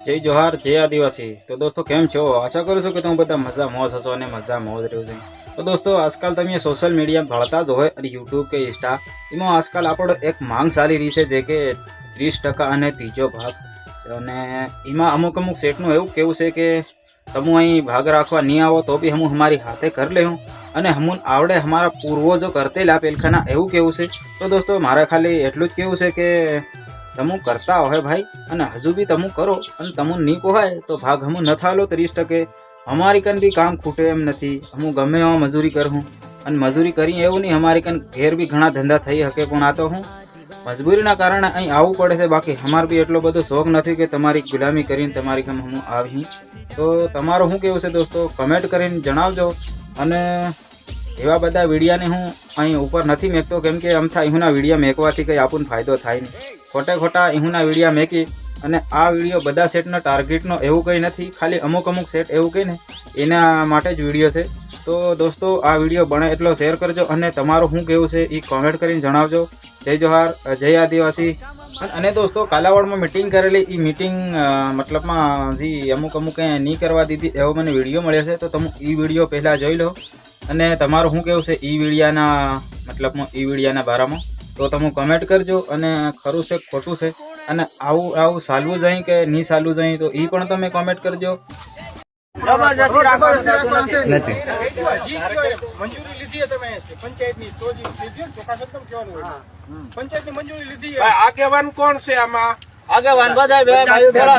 જય જોહાર, જય આદિવાસી. તો દોસ્તો, કેમ છો? આશા કરું છું કે તમે બધા મજા મોજ હશો અને મજા મોજ રહ્યો છે. તો દોસ્તો, આજકાલ તમે સોશિયલ મીડિયા ભળતા જ હોય અને યુટ્યુબ કે ઇન્સ્ટા એમાં આજકાલ આપણો એક માંગ ચાલી રહી છે જે કે ત્રીસ ટકા અને ત્રીજો ભાગ. અને એમાં અમુક અમુક સેટનું એવું કેવું છે કે, તમે અહીં ભાગ રાખવા નહીં આવો તો બી હું અમારી હાથે કરી લેવું અને હમુન આવડે અમારા પૂર્વજો કરતેલા પેલખાના એવું કેવું છે. તો દોસ્તો, મારે ખાલી એટલું જ કેવું છે કે તમે કરતા હોય ભાઈ, અને હજુ બી તમે કરો, અને તમે નહીં કોહાય તો ભાગ હમું ન થાલો ત્રીસ ટકે. અમારી કન બી કામ ખૂટે એમ નથી. હું ગમે એવા મજૂરી કરું અને મજૂરી કરી એવું નહીં, અમારી કન ઘેર બી ઘણા ધંધા થઈ શકે પણ આ તો હું મજબૂરીના કારણે અહીં આવવું પડે છે. બાકી અમાર બી એટલો બધો શોખ નથી કે તમારી ગુલામી કરીને તમારી કમ હું આવી તો તમારું શું કેવું છે દોસ્તો? કમેન્ટ કરીને જણાવજો. અને એવા બધા વિડીયાને હું અહીં ઉપર નથી મેકતો, કેમ કે અમથા અહીંના વિડીયા મેકવાથી કંઈ આપણને ફાયદો થાય નહીં. ખોટે ખોટા ઇહુના વિડીયા મેકી અને આ વીડિયો બધા સેટનો ટાર્ગેટનો એવું કંઈ નથી, ખાલી અમુક અમુક સેટ એવું કંઈ ને એના માટે જ વીડિયો છે. તો દોસ્તો, આ વીડિયો બને એટલો શેર કરજો અને તમારું શું કેવું છે એ કોમેન્ટ કરીને જણાવજો. જય જોહાર, જય આદિવાસી. અને- દોસ્તો, કાલાવાડમાં મિટિંગ કરેલી એ મિટિંગ મતલબમાં જે અમુક અમુક કંઈ નહીં કરવા દીધી, એવો મને વીડિયો મળ્યો છે. તો તમે એ વીડિયો પહેલાં જોઈ લો. અને તમારું શું કેવું છે ઈ વિડીયાના, મતલબમાં ઈ વિડીયાના બારામાં? તો તમે કમેન્ટ કરજો અને ખરું છે ખોટું છે? અને આવું આવું સાલવું જાય કે નહીં સાલવું જાય તો એ પણ તમે કોમેન્ટ કરજો. મંજૂરી લીધી તમે પંચાયતની તો. પંચાયતની મંજૂરી લીધી ભાઈ, આગેવાન કોણ છે આમાં? આગેવાન બધા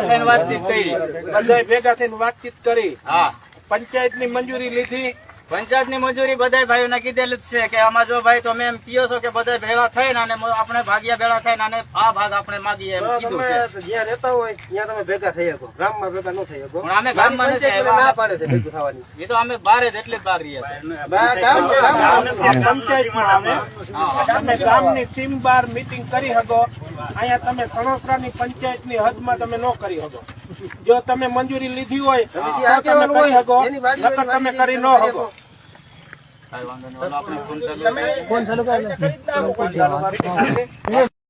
થઈને વાતચીત કરી. બધાય ભેગા થઈને વાતચીત કરી. હા. પંચાયતની મંજૂરી લીધી. પંચાયતની મજૂરી બધા ભાઈઓને કીધેલું જ છે કે આમાં જો ભાઈ તમે એમ કયો છો કે બધા ભેળા થઈને અને આપણે ભાગ્યા ભેળા થઈને અને આ ભાગ આપણે માગીએ એમ કીધું છે. તમે જ્યાં રહેતા હોય ત્યાં તમે ભેગા થઈ શકો. ગામમાં ભેગા ન થઈ શકો. પણ અમે ગામમાં ના પાડે છે ભેગું થવાની. એ તો અમે બારે જ એટલે બહાર રહીએ છીએ ગામની ટીમ બાર મીટિંગ કરી શકો. અહીંયા તમે સણોસરાની પંચાયતની હદમાં તમે ન કરી શકો. જો તમે મંજૂરી લીધી હોય તો તમે કરી શકો. તમે કરી ન શકો કાંઈ વાંધો નહીં ઓલો આપણે ફોન ચાલુ તમે